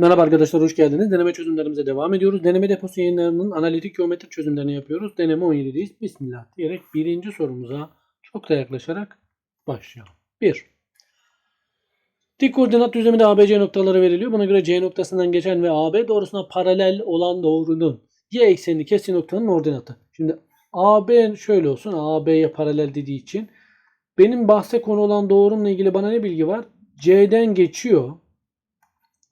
Merhaba arkadaşlar hoş geldiniz. Deneme çözümlerimize devam ediyoruz. Deneme deposu yayınlarının analitik geometri çözümlerini yapıyoruz. Deneme 17'deyiz. Bismillah diyerek birinci sorumuza çok da yaklaşarak başlayalım. 1. Dik koordinat düzleminde ABC noktaları veriliyor. Buna göre C noktasından geçen ve AB doğrusuna paralel olan doğrunun y eksenini kestiği noktanın ordinatı. Şimdi AB şöyle olsun. AB'ye paralel dediği için benim bahse konu olan doğrumla ilgili bana ne bilgi var? C'den geçiyor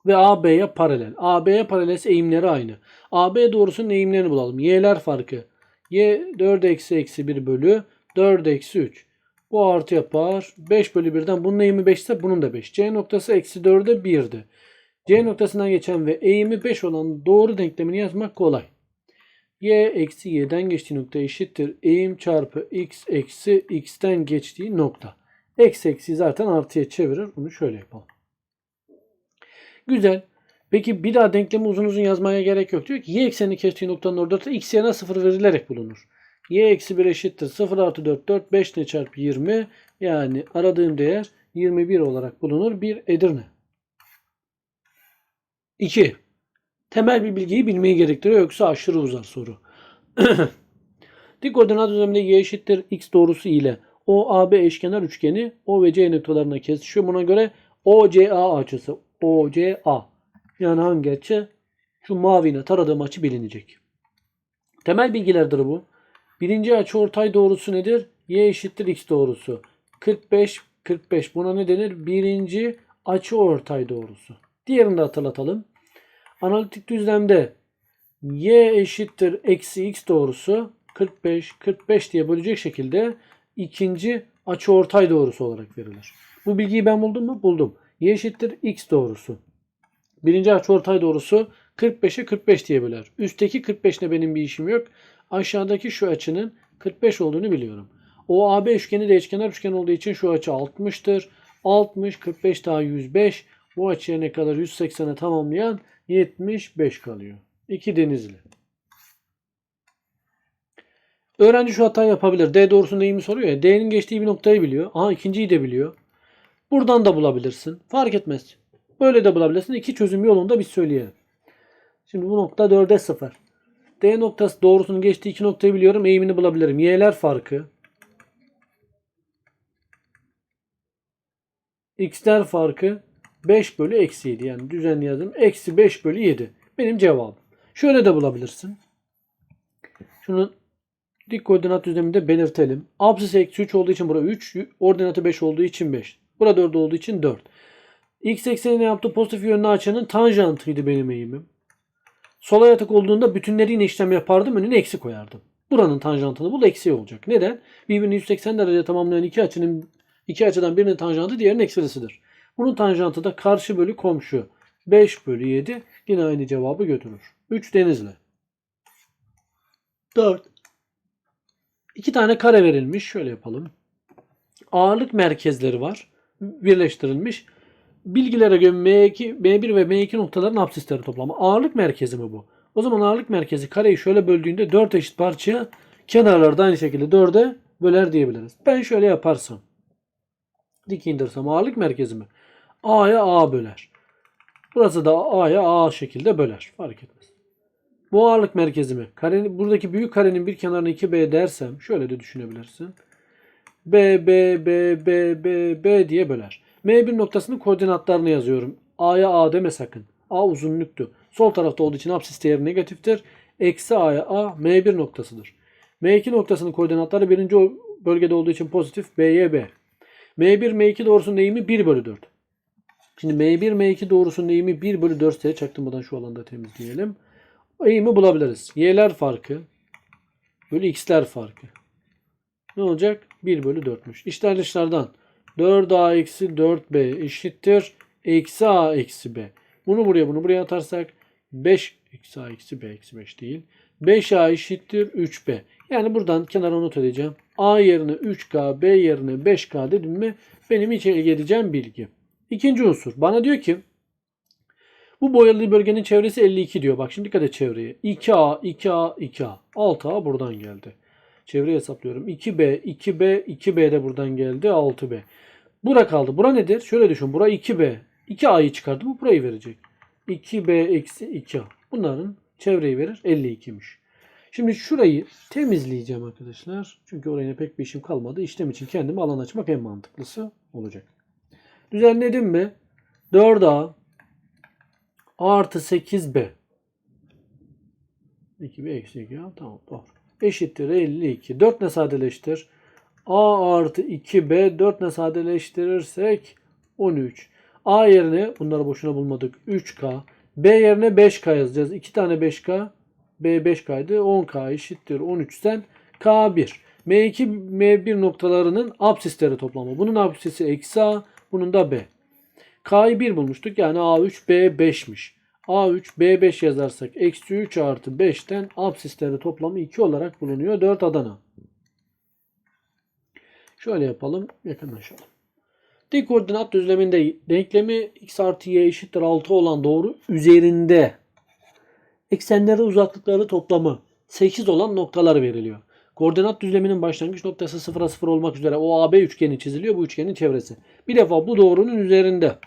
ve AB'ye paralel. AB'ye paralelse eğimleri aynı. AB doğrusunun eğimlerini bulalım. Y'ler farkı. Y 4 eksi eksi 1 bölü 4 eksi 3. Bu artı yapar. 5 bölü 1'den bunun eğimi 5 ise bunun da 5. C noktası eksi 4'e 1'di. C noktasından geçen ve eğimi 5 olan doğru denklemini yazmak kolay. Y eksi y'den geçtiği nokta eşittir. Eğim çarpı x eksi x'ten geçtiği nokta. Eksi eksi zaten artıya çevirir. Bunu şöyle yapalım. Güzel. Peki bir daha denklemi uzun uzun yazmaya gerek yok. Diyor ki y eksenini kestiği noktanın ordinatı x yerine 0 verilerek bulunur. y eksi 1 eşittir 0 artı 4 4 5 ne çarpı 20 yani aradığım değer 21 olarak bulunur. Bir Edirne. 2. Temel bir bilgiyi bilmeyi gerektiriyor yoksa aşırı uzar soru. Dik koordinat düzleminde y eşittir x doğrusu ile OAB eşkenar üçgeni O ve C noktalarına kesişiyor. Buna göre OCA açısı OCA yani hangi açı? Şu maviyle taradığım açı bilinecek. Temel bilgilerdir bu. Birinci açı ortay doğrusu nedir? Y eşittir x doğrusu. 45 45 buna ne denir? Birinci açı ortay doğrusu. Diğerini de hatırlatalım. Analitik düzlemde y eşittir eksi x doğrusu 45 45 diye bölecek şekilde ikinci açı ortay doğrusu olarak verilir. Bu bilgiyi ben buldum mu? Buldum. Y eşittir x doğrusu. Birinci açıortay doğrusu 45'e 45 diye böler. Üstteki 45 ile benim bir işim yok. Aşağıdaki şu açının 45 olduğunu biliyorum. O AB üçgeni de eşkenar üçgen olduğu için şu açı 60'tır. 60, 45 daha 105. Bu açıya ne kadar? 180'e tamamlayan 75 kalıyor. 2 denizli. Öğrenci şu hatayı yapabilir. D doğrusunda iyi mi soruyor ya. D'nin geçtiği bir noktayı biliyor. Aha ikinciyi de biliyor. Buradan da bulabilirsin. Fark etmez. Böyle de bulabilirsin. İki çözüm yolunda biz söyleyelim. Şimdi bu nokta 4'e 0. D noktası doğrusunun geçtiği iki noktayı biliyorum. Eğimini bulabilirim. Y'ler farkı. X'ler farkı 5 bölü eksi 7. Yani düzenli yazdım. Eksi 5 bölü 7. Benim cevabım. Şöyle de bulabilirsin. Şunu dik koordinat düzleminde belirtelim. Apsis eksi 3 olduğu için bura 3. Ordinatı 5 olduğu için 5. Burada 4 olduğu için 4. X eksenine yaptığı pozitif yönlü açının tanjantıydı benim eğimim. Sola yatık olduğunda bütünleriyle işlem yapardım. Önüne eksi koyardım. Buranın tanjantını bul eksi olacak. Neden? Birbirini 180 derece tamamlayan iki açının iki açıdan birinin tanjantı diğerinin eksilisidir. Bunun tanjantı da karşı bölü komşu. 5 bölü 7 yine aynı cevabı götürür. 3 denizli. 4. İki tane kare verilmiş. Şöyle yapalım. Ağırlık merkezleri var. Birleştirilmiş. Bilgilere göre M2, M1 ve M2 noktaların apsisleri toplamı. Ağırlık merkezi mi bu? O zaman ağırlık merkezi kareyi şöyle böldüğünde 4 eşit parçaya kenarları da aynı şekilde 4'e böler diyebiliriz. Ben şöyle yaparsam dik indirsem ağırlık merkezi mi? A'ya A böler. Burası da A'ya A şekilde böler. Fark etmez. Bu ağırlık merkezi mi? Karenin, buradaki büyük karenin bir kenarına 2B dersem şöyle de düşünebilirsin. B, B, B, B, B, B diye böler. M1 noktasının koordinatlarını yazıyorum. A'ya A deme sakın. A uzunluktu. Sol tarafta olduğu için apsis değeri negatiftir. Eksi A'ya A M1 noktasıdır. M2 noktasının koordinatları birinci bölgede olduğu için pozitif B'ye B. M1 M2 doğrusunun eğimi 1 bölü 4. Şimdi M1 M2 doğrusunun eğimi 1 bölü 4 ise çaktırmadan şu alanda temizleyelim. Eğimi bulabiliriz. Y'ler farkı bölü x'ler farkı. Ne olacak? 1 bölü 4'müş. İşler dışlardan 4a eksi 4b eşittir. Eksi a eksi b. Bunu buraya bunu buraya atarsak 5 eksi a eksi b eksi 5 değil. 5a eşittir 3b. Yani buradan kenara not edeceğim. a yerine 3k b yerine 5k dedim mi benim içeri geleceğim bilgi. İkinci unsur. Bana diyor ki bu boyalı bölgenin çevresi 52 diyor. Bak şimdi dikkat et çevreye. 2a, 2a, 2a. 6a buradan geldi. Çevre hesaplıyorum. 2b, 2b, 2b de buradan geldi. 6b. Bura kaldı. Bura nedir? Şöyle düşün. Bura 2b. 2a'yı çıkardı. Bu burayı verecek. 2b eksi 2a. Bunların çevreyi verir 52'miş. Şimdi şurayı temizleyeceğim arkadaşlar. Çünkü oraya pek bir işim kalmadı. İşlem için kendime alan açmak en mantıklısı olacak. Düzenledim mi? 4a artı 8b 2b eksi 2a tamam doğru. Eşittir 52. 4 ne sadeleştir? a artı 2b 4 ne sadeleştirirsek 13. a yerine bunları boşuna bulmadık. 3k. b yerine 5k yazacağız. 2 tane 5k. b 5k'ydı. 10k eşittir 13'ten k1. m2 m1 noktalarının absisleri toplamı. Bunun absisi eksi a. Bunun da b. K'yı 1 bulmuştuk. Yani A3 B5'miş. A3 B5 yazarsak eksi 3 artı 5'ten absisleri toplamı 2 olarak bulunuyor. 4 Adana. Şöyle yapalım. Yakınlaşalım. Dik koordinat düzleminde denklemi x artı y eşittir 6 olan doğru üzerinde eksenleri uzaklıkları toplamı 8 olan noktalar veriliyor. Koordinat düzleminin başlangıç noktası 0'a 0 olmak üzere o AB üçgeni çiziliyor. Bu üçgenin çevresi. Bir defa bu doğrunun üzerinde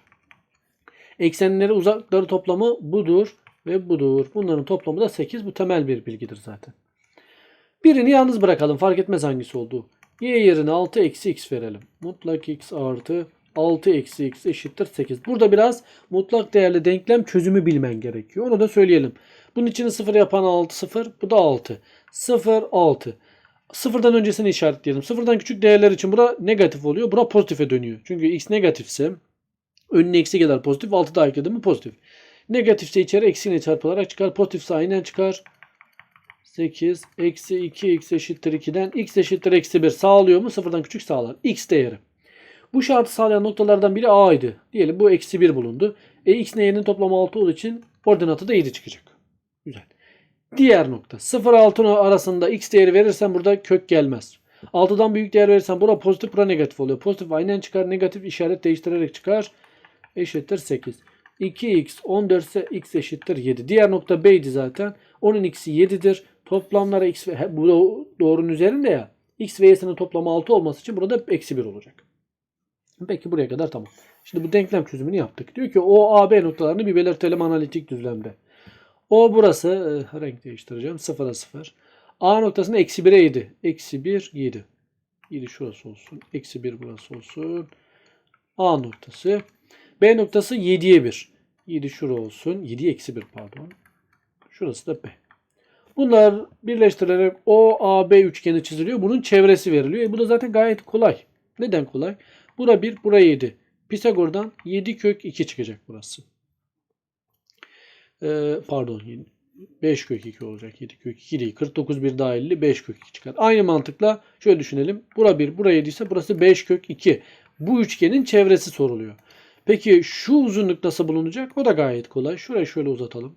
eksenleri uzaklıkları toplamı budur ve budur. Bunların toplamı da 8. Bu temel bir bilgidir zaten. Birini yalnız bırakalım. Fark etmez hangisi olduğu. Y yerine 6 eksi x verelim. Mutlak x artı 6 eksi x eşittir 8. Burada biraz mutlak değerli denklem çözümü bilmen gerekiyor. Onu da söyleyelim. Bunun içini 0 yapan 6 0. Bu da 6. 0 6. Sıfırdan öncesini işaretleyelim. Sıfırdan küçük değerler için bura negatif oluyor. Bura pozitife dönüyor. Çünkü x negatifse önüne eksi gelir pozitif. 6 daha ekledim mi pozitif. Negatifse içeri eksiyle çarpılarak çıkar. Pozitifse aynen çıkar. 8 eksi 2 x eşittir 2'den x eşittir eksi 1 sağlıyor mu? Sıfırdan küçük sağlar. x değeri. Bu şartı sağlayan noktalardan biri a'ydı. Diyelim bu eksi 1 bulundu. E x n'nin toplamı 6 olduğu için koordinatı da 7 çıkacak. Güzel. Diğer nokta. 0 6 arasında x değeri verirsen burada kök gelmez. 6'dan büyük değer verirsen bura pozitif bura negatif oluyor. Pozitif aynen çıkar. Negatif işaret değiştirerek çıkar. Eşittir 8. 2x 14 ise x eşittir 7. Diğer nokta b'ydi zaten. Onun x'i 7'dir. Toplamlara x ve bu doğrunun üzerinde ya. x ve y'sinin toplamı 6 olması için burada eksi 1 olacak. Peki buraya kadar tamam. Şimdi bu denklem çözümünü yaptık. Diyor ki o A, B noktalarını bir belirtelim analitik düzlemde. O burası e, renk değiştireceğim. 0'a 0. A noktasında eksi 1'e 7. Eksi 1 7. 7 şurası olsun. Eksi 1 burası olsun. A noktası. B noktası 7'ye 1. 7 şura olsun. 7 eksi 1 pardon. Şurası da B. Bunlar birleştirilerek O, A, B üçgeni çiziliyor. Bunun çevresi veriliyor. E bu da zaten gayet kolay. Neden kolay? Bura 1, bura 7. Pisagor'dan 7 kök 2 çıkacak burası. Ee, pardon 5 kök 2 olacak. 7 kök 2 değil. 49 bir daha 50 5 kök 2 çıkar. Aynı mantıkla şöyle düşünelim. Bura 1 bura 7 ise burası 5 kök 2. Bu üçgenin çevresi soruluyor. Peki şu uzunluk nasıl bulunacak? O da gayet kolay. Şurayı şöyle uzatalım.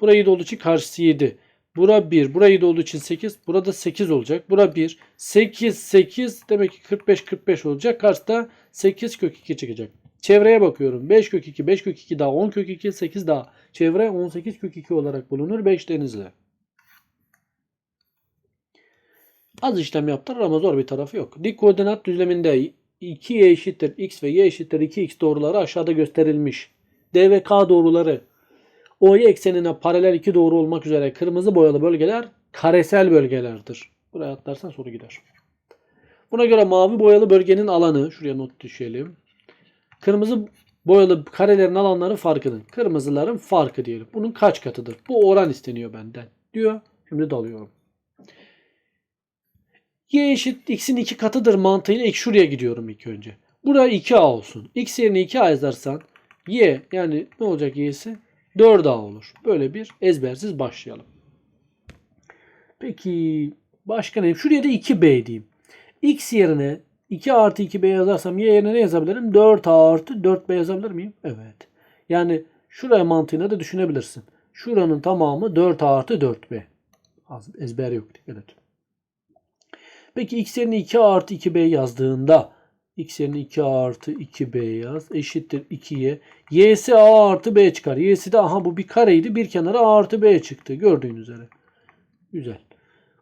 Burayı 7 olduğu için karşısı 7. Bura 1. Burayı 7 olduğu için 8. Burada 8 olacak. Bura 1. 8 8 demek ki 45 45 olacak. Karşıda 8 kök 2 çıkacak. Çevreye bakıyorum. 5 kök 2, 5 kök 2 daha 10 kök 2, 8 daha. Çevre 18 kök 2 olarak bulunur 5 denizle. Az işlem yaptırır ama zor bir tarafı yok. Dik koordinat düzleminde 2y eşittir x ve y eşittir 2x doğruları aşağıda gösterilmiş. D ve K doğruları OY eksenine paralel iki doğru olmak üzere kırmızı boyalı bölgeler karesel bölgelerdir. Buraya atlarsan soru gider. Buna göre mavi boyalı bölgenin alanı, şuraya not düşelim. Kırmızı boyalı karelerin alanları farkının. Kırmızıların farkı diyelim. Bunun kaç katıdır? Bu oran isteniyor benden diyor. Şimdi dalıyorum. Y eşit x'in iki katıdır mantığıyla ilk şuraya gidiyorum ilk önce. Buraya 2a olsun. x yerine 2a yazarsan y yani ne olacak y'si? 4a olur. Böyle bir ezbersiz başlayalım. Peki başka ne? Şuraya da 2b diyeyim. x yerine 2 artı 2b yazarsam y yerine ne yazabilirim? 4a artı 4b yazabilir miyim? Evet. Yani şuraya mantığına da düşünebilirsin. Şuranın tamamı 4a artı 4b. Az ezber yok. Dikkat et. Peki x yerine 2 artı 2b yazdığında x yerine 2 artı 2b yaz eşittir 2y. y'si a artı b çıkar. y'si de aha bu bir kareydi. Bir kenara a artı b çıktı. Gördüğünüz üzere. Güzel.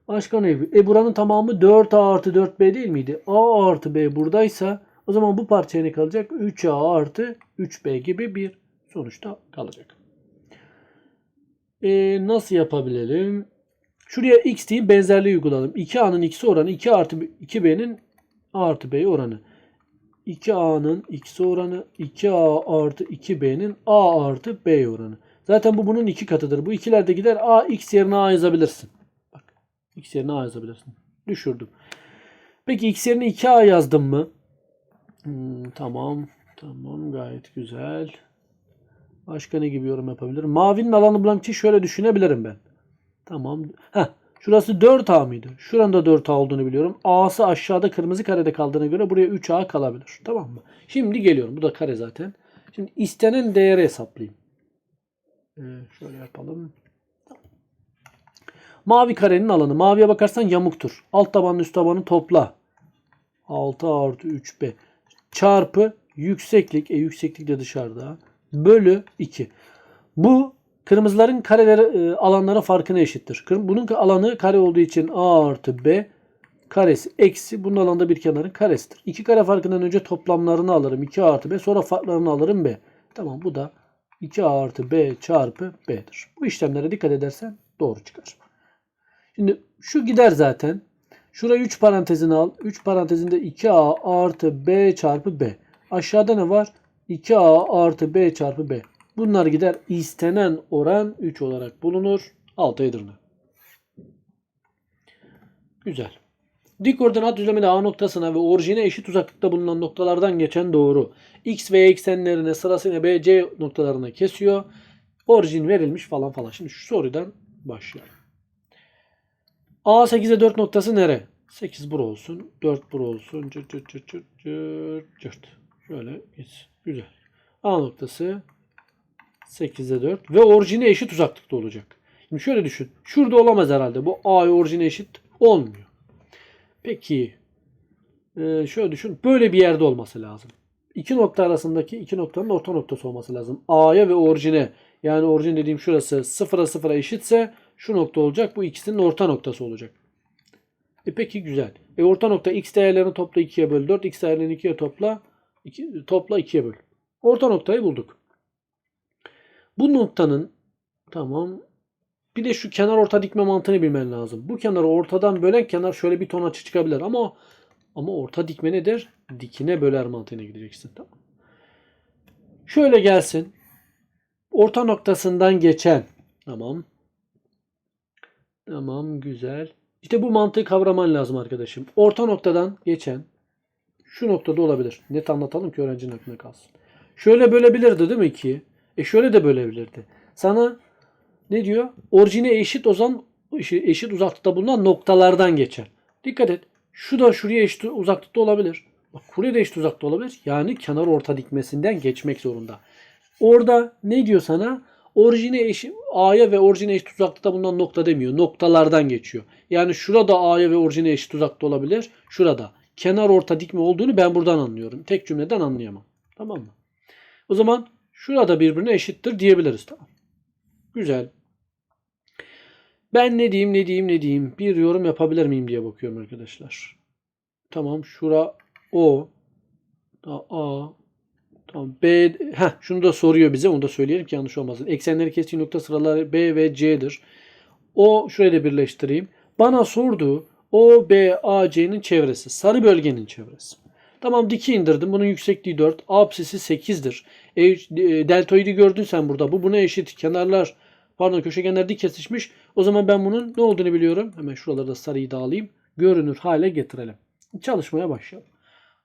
Başka ne? E buranın tamamı 4a artı 4b değil miydi? a artı b buradaysa o zaman bu parçaya ne kalacak? 3a artı 3b gibi bir sonuç. sonuçta kalacak. Ee, nasıl yapabilelim? Şuraya x diyeyim benzerliği uygulayalım. 2a'nın x'i oranı 2 artı 2b'nin a artı b oranı. 2a'nın x oranı 2a artı 2b'nin a artı b oranı. Zaten bu bunun iki katıdır. Bu ikiler de gider a x yerine a yazabilirsin. Bak x yerine a yazabilirsin. Düşürdüm. Peki x yerine 2a yazdım mı? Hmm, tamam. Tamam gayet güzel. Başka ne gibi yorum yapabilirim? Mavinin alanı bulan için şöyle düşünebilirim ben. Tamam. Heh, şurası 4A mıydı? Şuranın da 4A olduğunu biliyorum. A'sı aşağıda kırmızı karede kaldığına göre buraya 3A kalabilir. Tamam mı? Şimdi geliyorum. Bu da kare zaten. Şimdi istenen değeri hesaplayayım. Ee, şöyle yapalım. Mavi karenin alanı. Maviye bakarsan yamuktur. Alt tabanın üst tabanı topla. 6 artı 3B çarpı yükseklik. E yükseklik de dışarıda. Bölü 2. Bu kırmızıların kareleri e, alanlara farkına eşittir. Bunun alanı kare olduğu için A artı B karesi eksi bunun alanda bir kenarın karesidir. İki kare farkından önce toplamlarını alırım. 2 artı B sonra farklarını alırım B. Tamam bu da 2A artı B çarpı B'dir. Bu işlemlere dikkat edersen doğru çıkar. Şimdi şu gider zaten. Şuraya 3 parantezini al. 3 parantezinde 2A artı B çarpı B. Aşağıda ne var? 2A artı B çarpı B. Bunlar gider. İstenen oran 3 olarak bulunur. 6 Edirne. Güzel. Dik ordinat düzleminde A noktasına ve orijine eşit uzaklıkta bulunan noktalardan geçen doğru. X ve eksenlerine sırasıyla B, C noktalarına kesiyor. Orijin verilmiş falan falan. Şimdi şu sorudan başlayalım. A 8'e 4 noktası nere? 8 bura olsun. 4 bura olsun. Cırt cırt cırt cırt cırt. Şöyle gitsin. Güzel. A noktası 8'e 4 ve orijine eşit uzaklıkta olacak. Şimdi şöyle düşün. Şurada olamaz herhalde. Bu A'ya orijine eşit olmuyor. Peki e, şöyle düşün. Böyle bir yerde olması lazım. İki nokta arasındaki iki noktanın orta noktası olması lazım. A'ya ve orijine. Yani orijin dediğim şurası sıfıra sıfıra eşitse şu nokta olacak. Bu ikisinin orta noktası olacak. E peki güzel. E orta nokta x değerlerini topla 2'ye böl 4. x değerlerini 2'ye topla. 2, topla 2'ye böl. Orta noktayı bulduk. Bu noktanın tamam bir de şu kenar orta dikme mantığını bilmen lazım. Bu kenarı ortadan bölen kenar şöyle bir ton açı çıkabilir ama ama orta dikme nedir? Dikine böler mantığına gideceksin. Tamam. Şöyle gelsin. Orta noktasından geçen. Tamam. Tamam güzel. İşte bu mantığı kavraman lazım arkadaşım. Orta noktadan geçen şu noktada olabilir. Net anlatalım ki öğrencinin aklına kalsın. Şöyle bölebilirdi değil mi ki? E şöyle de bölebilirdi. Sana ne diyor? Orijine eşit ozan eşit uzaklıkta bulunan noktalardan geçer. Dikkat et. Şu da şuraya eşit uzaklıkta olabilir. Bak buraya da eşit uzakta olabilir. Yani kenar orta dikmesinden geçmek zorunda. Orada ne diyor sana? Orijine eşit A'ya ve orijine eşit uzaklıkta bulunan nokta demiyor. Noktalardan geçiyor. Yani şurada A'ya ve orijine eşit uzakta olabilir. Şurada. Kenar orta dikme olduğunu ben buradan anlıyorum. Tek cümleden anlayamam. Tamam mı? O zaman şurada birbirine eşittir diyebiliriz. Tamam. Güzel. Ben ne diyeyim ne diyeyim ne diyeyim bir yorum yapabilir miyim diye bakıyorum arkadaşlar. Tamam şura O A Tamam B ha şunu da soruyor bize onu da söyleyelim ki yanlış olmasın. Eksenleri kestiği nokta sıraları B ve C'dir. O şuraya da birleştireyim. Bana sordu O B A C'nin çevresi. Sarı bölgenin çevresi. Tamam diki indirdim. Bunun yüksekliği 4. Apsisi 8'dir. E, e, deltoidi gördün sen burada. Bu buna eşit. Kenarlar pardon köşegenler dik kesişmiş. O zaman ben bunun ne olduğunu biliyorum. Hemen şuraları da sarıyı da alayım. Görünür hale getirelim. Çalışmaya başlayalım.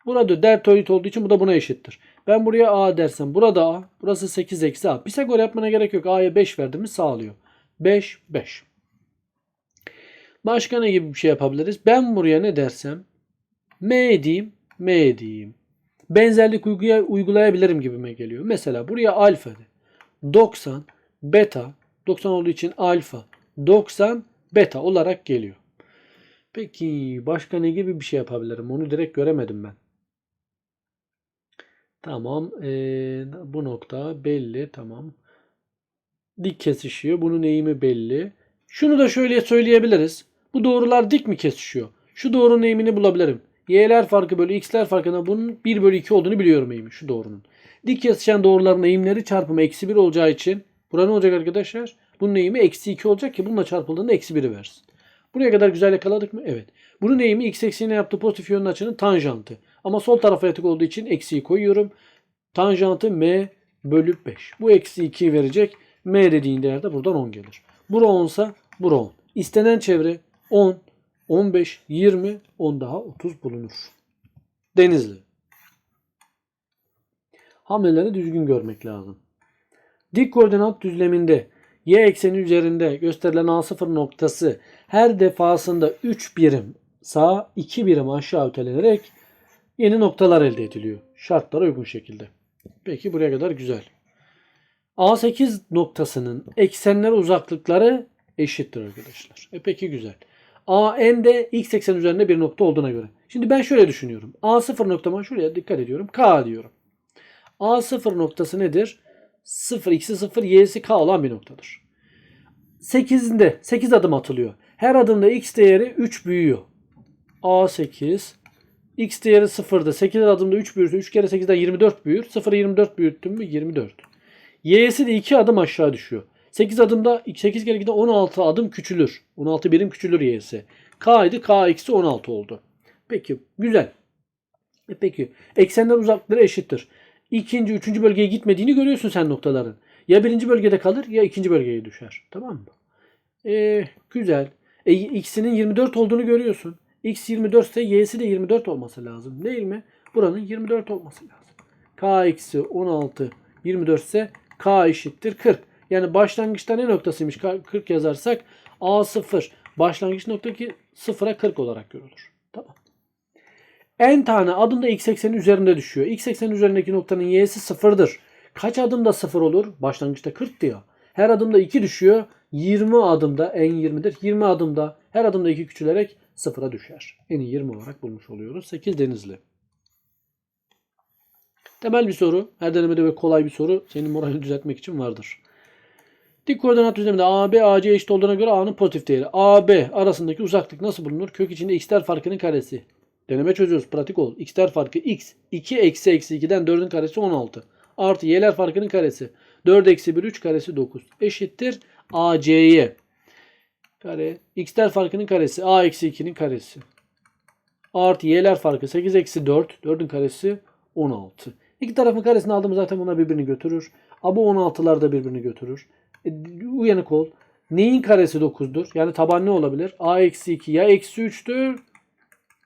Burada deltoid olduğu için bu da buna eşittir. Ben buraya A dersem burada A. Burası 8 eksi A. Pisagor yapmana gerek yok. A'ya 5 verdiğimiz sağlıyor. 5, 5. Başka ne gibi bir şey yapabiliriz? Ben buraya ne dersem M diyeyim, M diyeyim. Benzerlik uyguya, uygulayabilirim gibime geliyor. Mesela buraya alfa de. 90 beta 90 olduğu için alfa 90 beta olarak geliyor. Peki başka ne gibi bir şey yapabilirim? Onu direkt göremedim ben. Tamam. Ee, bu nokta belli. Tamam. Dik kesişiyor. Bunun eğimi belli. Şunu da şöyle söyleyebiliriz. Bu doğrular dik mi kesişiyor? Şu doğrunun eğimini bulabilirim. Y'ler farkı bölü x'ler farkına bunun 1 bölü 2 olduğunu biliyorum eğimi şu doğrunun. Dik kesişen doğruların eğimleri çarpımı eksi 1 olacağı için bura ne olacak arkadaşlar? Bunun eğimi eksi 2 olacak ki bununla çarpıldığında eksi 1'i versin. Buraya kadar güzel yakaladık mı? Evet. Bunun eğimi x eksenine yaptığı pozitif yönlü açının tanjantı. Ama sol tarafa yatık olduğu için eksiyi koyuyorum. Tanjantı m bölü 5. Bu eksi 2'yi verecek. m dediğin değer de buradan 10 gelir. Bura 10 sa bura 10. İstenen çevre 10, 15, 20, 10 daha 30 bulunur. Denizli. Hamleleri düzgün görmek lazım. Dik koordinat düzleminde y ekseni üzerinde gösterilen A0 noktası her defasında 3 birim sağa 2 birim aşağı ötelenerek yeni noktalar elde ediliyor. Şartlara uygun şekilde. Peki buraya kadar güzel. A8 noktasının eksenler uzaklıkları eşittir arkadaşlar. E peki güzel. AN de x eksen üzerinde bir nokta olduğuna göre. Şimdi ben şöyle düşünüyorum. A0 noktama şuraya dikkat ediyorum. K diyorum. A0 noktası nedir? 0, x'i 0, y'si k olan bir noktadır. 8'inde 8 adım atılıyor. Her adımda x değeri 3 büyüyor. A8 x değeri 0'da 8 adımda 3 büyürse 3 kere 8'den 24 büyür. 0'ı 24 büyüttüm mü 24. Y'si de 2 adım aşağı düşüyor. 8 adımda 8 kere 2'de 16 adım küçülür. 16 birim küçülür y'si. K idi. K eksi 16 oldu. Peki güzel. E peki eksenler uzaklıkları eşittir. İkinci, üçüncü bölgeye gitmediğini görüyorsun sen noktaların. Ya birinci bölgede kalır ya ikinci bölgeye düşer. Tamam mı? E, güzel. E, x'inin 24 olduğunu görüyorsun. x 24 ise y'si de 24 olması lazım. Değil mi? Buranın 24 olması lazım. k eksi 16 24 ise k eşittir 40. Yani başlangıçta ne noktasıymış? K- 40 yazarsak A0 başlangıç noktaki 0'a 40 olarak görülür. Tamam. N tane adımda x eksenin üzerinde düşüyor. X eksenin üzerindeki noktanın y'si sıfırdır. Kaç adımda sıfır olur? Başlangıçta 40'tı ya. Her adımda 2 düşüyor. 20 adımda n 20'dir. 20 adımda her adımda 2 küçülerek sıfıra düşer. N'i 20 olarak bulmuş oluyoruz. 8 denizli. Temel bir soru. Her denemede ve kolay bir soru. Senin moralini düzeltmek için vardır. Dik koordinat düzleminde AB AC eşit olduğuna göre A'nın pozitif değeri. AB arasındaki uzaklık nasıl bulunur? Kök içinde x'ler farkının karesi. Deneme çözüyoruz. Pratik ol. X'ler farkı x. 2 eksi eksi 2'den 4'ün karesi 16. Artı y'ler farkının karesi. 4 eksi 1 3 karesi 9. Eşittir AC'ye. Kare. X'ler farkının karesi. A eksi 2'nin karesi. Artı y'ler farkı 8 eksi 4. 4'ün karesi 16. İki tarafın karesini aldım zaten buna birbirini götürür. A bu 16'lar da birbirini götürür. E, uyanık ol. Neyin karesi 9'dur? Yani taban ne olabilir? A eksi 2 ya eksi 3'tür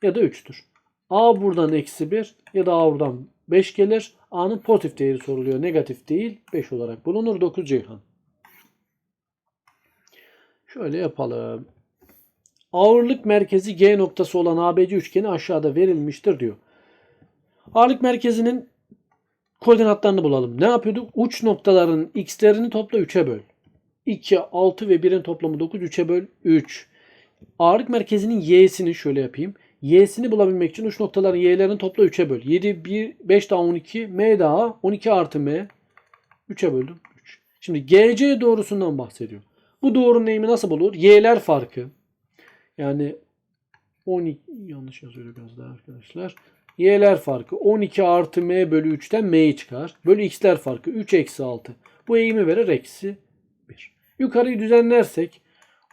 ya da 3'tür. A buradan eksi 1 ya da A buradan 5 gelir. A'nın pozitif değeri soruluyor. Negatif değil. 5 olarak bulunur. 9 Ceyhan. Şöyle yapalım. Ağırlık merkezi G noktası olan ABC üçgeni aşağıda verilmiştir diyor. Ağırlık merkezinin koordinatlarını bulalım. Ne yapıyorduk? Uç noktaların x'lerini topla 3'e böl. 2, 6 ve 1'in toplamı 9. 3'e böl 3. Ağırlık merkezinin y'sini şöyle yapayım. Y'sini bulabilmek için uç noktaların y'lerini topla 3'e böl. 7, 1, 5 daha 12, m daha 12 artı m. 3'e böldüm 3. Şimdi GC doğrusundan bahsediyor. Bu doğrunun eğimi nasıl bulur? Y'ler farkı. Yani 12 yanlış yazıyor biraz daha arkadaşlar. Y'ler farkı 12 artı m bölü 3'ten m'yi çıkar. Bölü x'ler farkı 3 eksi 6. Bu eğimi verir eksi 1. Yukarıyı düzenlersek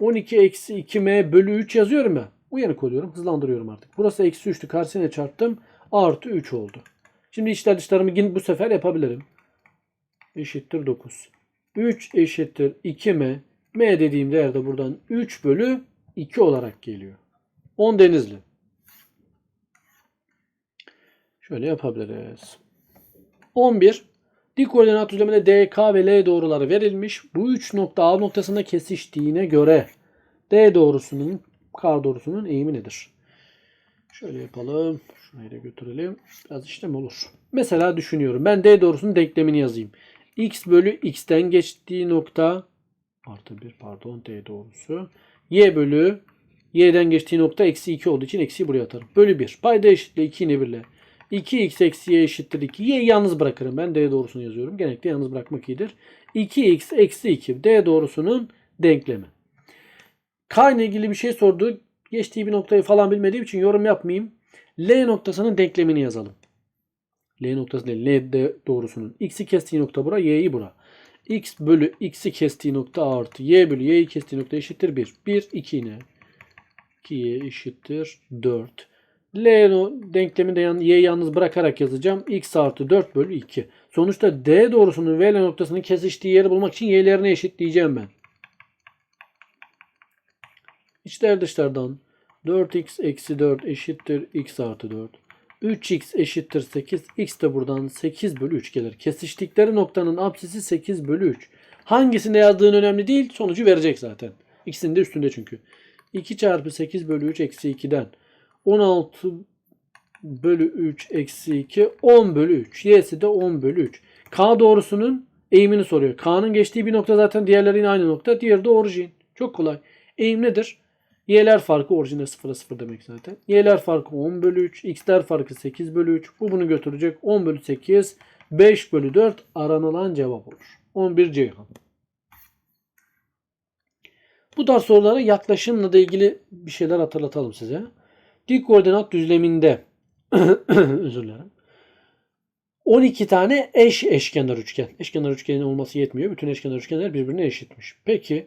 12 eksi 2m bölü 3 yazıyorum ya. Uyanık oluyorum. Hızlandırıyorum artık. Burası eksi 3'tü. Karşısına çarptım. Artı 3 oldu. Şimdi içler dışlarımı bu sefer yapabilirim. Eşittir 9. 3 eşittir 2m. m dediğim değer de buradan 3 bölü 2 olarak geliyor. 10 denizli. Şöyle yapabiliriz. 11. Dik koordinat düzleminde DK ve L doğruları verilmiş. Bu üç nokta A noktasında kesiştiğine göre D doğrusunun K doğrusunun eğimi nedir? Şöyle yapalım. Şurayı da götürelim. Biraz işlem olur. Mesela düşünüyorum. Ben D doğrusunun denklemini yazayım. X bölü X'ten geçtiği nokta artı 1 pardon D doğrusu. Y bölü Y'den geçtiği nokta eksi 2 olduğu için eksiyi buraya atarım. Bölü 1. Payda eşitle 2 yine birle. 2x eksi y eşittir 2. Y'yi yalnız bırakırım. Ben D doğrusunu yazıyorum. Genellikle yalnız bırakmak iyidir. 2x eksi 2. D doğrusunun denklemi. K ile ilgili bir şey sordu. Geçtiği bir noktayı falan bilmediğim için yorum yapmayayım. L noktasının denklemini yazalım. L noktası değil. L de doğrusunun. X'i kestiği nokta bura. Y'yi bura. X bölü X'i kestiği nokta artı Y bölü Y'yi kestiği nokta eşittir 1. 1 2 yine. 2Y eşittir 4. L denkleminde Y'yi yalnız bırakarak yazacağım. X artı 4 bölü 2. Sonuçta D doğrusunun V ile noktasının kesiştiği yeri bulmak için Y'lerini eşitleyeceğim ben. İçler dışlardan 4x eksi 4 eşittir x artı 4. 3x eşittir 8. x de buradan 8 bölü 3 gelir. Kesiştikleri noktanın apsisi 8 bölü 3. Hangisinde yazdığın önemli değil. Sonucu verecek zaten. İkisinin de üstünde çünkü. 2 çarpı 8 bölü 3 eksi 2'den 16 bölü 3 eksi 2 10 bölü 3. Y'si de 10 bölü 3. K doğrusunun eğimini soruyor. K'nın geçtiği bir nokta zaten diğerlerinin aynı nokta. Diğeri de orijin. Çok kolay. Eğim nedir? Y'ler farkı orijinde 0'a 0 demek zaten. Y'ler farkı 10 bölü 3. X'ler farkı 8 bölü 3. Bu bunu götürecek. 10 bölü 8. 5 bölü 4 aranılan cevap olur. 11 Ceyhan. Bu tarz sorulara yaklaşımla da ilgili bir şeyler hatırlatalım size. Dik koordinat düzleminde özür dilerim. 12 tane eş eşkenar üçgen. Eşkenar üçgenin olması yetmiyor. Bütün eşkenar üçgenler birbirine eşitmiş. Peki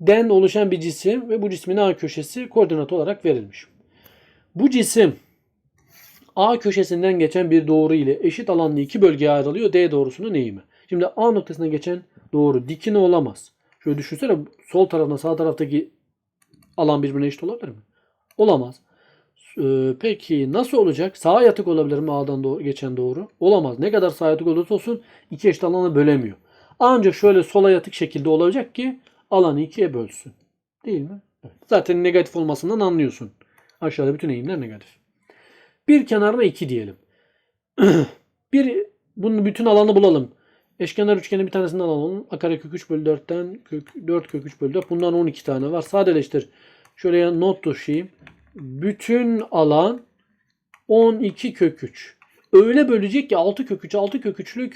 den oluşan bir cisim ve bu cismin A köşesi koordinat olarak verilmiş. Bu cisim A köşesinden geçen bir doğru ile eşit alanlı iki bölgeye ayrılıyor. D doğrusunun eğimi. Şimdi A noktasına geçen doğru dikine olamaz. Şöyle düşünsene sol tarafına sağ taraftaki alan birbirine eşit olabilir mi? Olamaz. Ee, peki nasıl olacak? Sağa yatık olabilir mi A'dan doğru, geçen doğru? Olamaz. Ne kadar sağa yatık olursa olsun iki eşit alanı bölemiyor. Ancak şöyle sola yatık şekilde olacak ki alanı ikiye bölsün. Değil mi? Evet. Zaten negatif olmasından anlıyorsun. Aşağıda bütün eğimler negatif. Bir kenarına 2 diyelim. bir bunun bütün alanı bulalım. Eşkenar üçgenin bir tanesinden alalım. A kare kök 3 bölü 4'ten kök, 4 kök 3 bölü 4. Bundan 12 tane var. Sadeleştir. Şuraya not düşeyim. Bütün alan 12 kök 3. Öyle bölecek ki 6 kök 3 6 kök 3'lük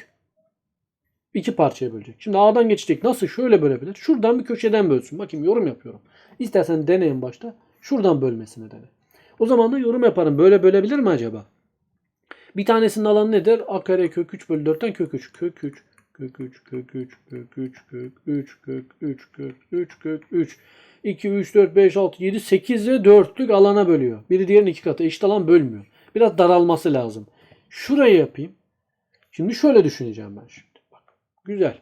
iki parçaya bölecek. Şimdi A'dan geçecek. Nasıl? Şöyle bölebilir. Şuradan bir köşeden bölsün. Bakayım yorum yapıyorum. İstersen deneyin başta. Şuradan bölmesini dene. O zaman da yorum yaparım. Böyle bölebilir mi acaba? Bir tanesinin alanı nedir? A kare kök 3 bölü 4'ten kök 3. Kök 3. Kök 3, kök 3, kök 3, kök 3, kök 3, kök 3, kök 3. 2, 3, 4, 5, 6, 7, 8 ve 4'lük alana bölüyor. Biri diğerinin iki katı. Eşit alan bölmüyor. Biraz daralması lazım. Şurayı yapayım. Şimdi şöyle düşüneceğim ben şimdi. Bak. Güzel.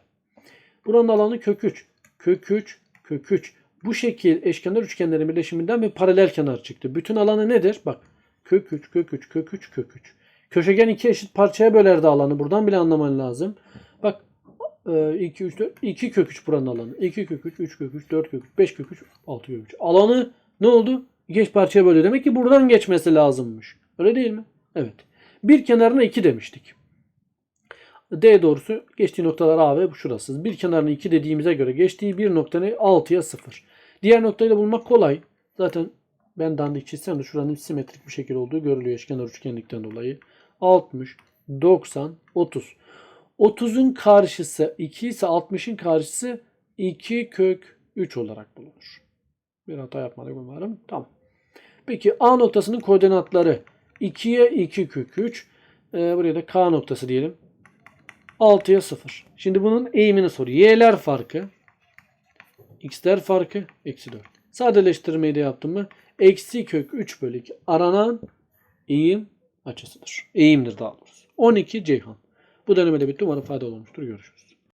Buranın alanı kök 3. Kök 3, kök 3. Bu şekil eşkenar üçgenlerin birleşiminden bir paralel kenar çıktı. Bütün alanı nedir? Bak. Kök 3, kök 3, kök 3, kök 3. Köşegen iki eşit parçaya bölerdi alanı. Buradan bile anlaman lazım. Bak 2, 3, 4, 2 kök 3 buranın alanı. 2 kök 3, 3 kök 3, 4 kök 3, 5 kök 3, 6 kök 3. Alanı ne oldu? Eşit parçaya bölüyor. Demek ki buradan geçmesi lazımmış. Öyle değil mi? Evet. Bir kenarına 2 demiştik. D doğrusu geçtiği noktalar A ve şurası. Bir kenarına 2 dediğimize göre geçtiği bir noktanın 6'ya 0. Diğer noktayı da bulmak kolay. Zaten ben dandik de şuranın simetrik bir şekil olduğu görülüyor eşkenar üçgenlikten dolayı. 60, 90, 30. 30'un karşısı 2 ise 60'ın karşısı 2 kök 3 olarak bulunur. Bir hata yapmadık umarım. Tamam. Peki A noktasının koordinatları 2'ye 2 kök 3. Ee, buraya da K noktası diyelim. 6'ya 0. Şimdi bunun eğimini soruyor. Y'ler farkı. X'ler farkı. Eksi 4. Sadeleştirmeyi de yaptım mı? Eksi kök 3 bölü 2. Aranan eğim açısıdır. Eğimdir daha doğrusu. 12 Ceyhan. Bu denemede bitti. Umarım faydalı olmuştur. Görüşürüz.